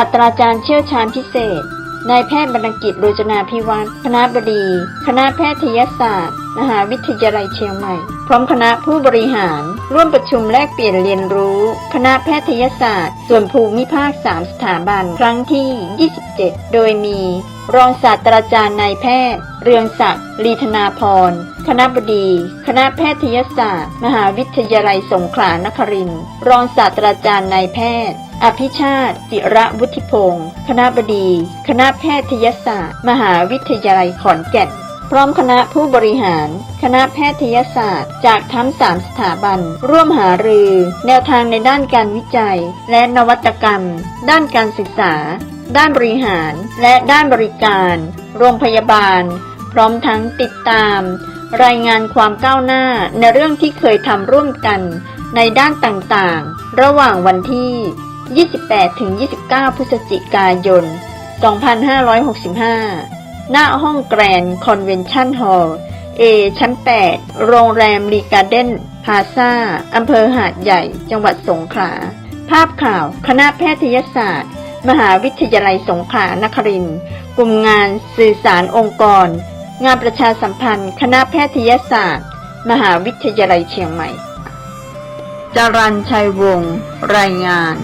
าสตราจารย์เชี่ยวชาญพิเศษนายแพทย์บรรกิจโรจนาพิวัตรคณะบดี คณะแพทยศาสตร์ มหาวิทยาลัยเชียงใหม่ พร้อมคณะผู้บริหาร ร่วมประชุมแลกเปลี่ยนเรียนรู้ คณะแพทยศาสตร์ ส่วนภูมิภาค 3 สถาบัน ครั้งที่ 27 โดยมี รองศาสตราจารย์นายแพทย์ เรืองศักดิ์ลีธนาพร คณะบดี คณะแพทยศาสตร์ มหาวิทยาลัยสงขลานครินทร์รองศาสตราจารย์นายแพทย์อภิชาติจิระวุฒิพงศ์คณะบดี คณะแพทยศาสตร์ มหาวิทยาลัยขอนแก่น พร้อมคณะผู้บริหาร คณะแพทยศาสตร์ จากทั้ง3สถาบัน ร่วมหารือ แนวทางในด้านการวิจัย และนวัตกรรม ด้านการศึกษา ด้านบริหาร และด้านบริการ โรงพยาบาล พร้อมทั้งติดตาม รายงานความก้าวหน้าในเรื่องที่เคยทำร่วมกัน ในด้านต่างๆ ระหว่างวันที่ 28-29 พฤศจิกายน 2565 หน้าห้องแกรนด์คอนเวนชั่นฮอลล์ A ชั้น 8 โรงแรมรีการ์เด้นพาซาอำเภอหาดใหญ่ จังหวัดสงขลา ภาพข่าว คณะแพทยศาสตร์ มหาวิทยาลัยสงขลานครินทร์กลุ่มงานสื่อสารองค์กร งานประชาสัมพันธ์ คณะแพทยศาสตร์ มหาวิทยาลัยเชียงใหม่ จรัญชัยวงศ์ รายงาน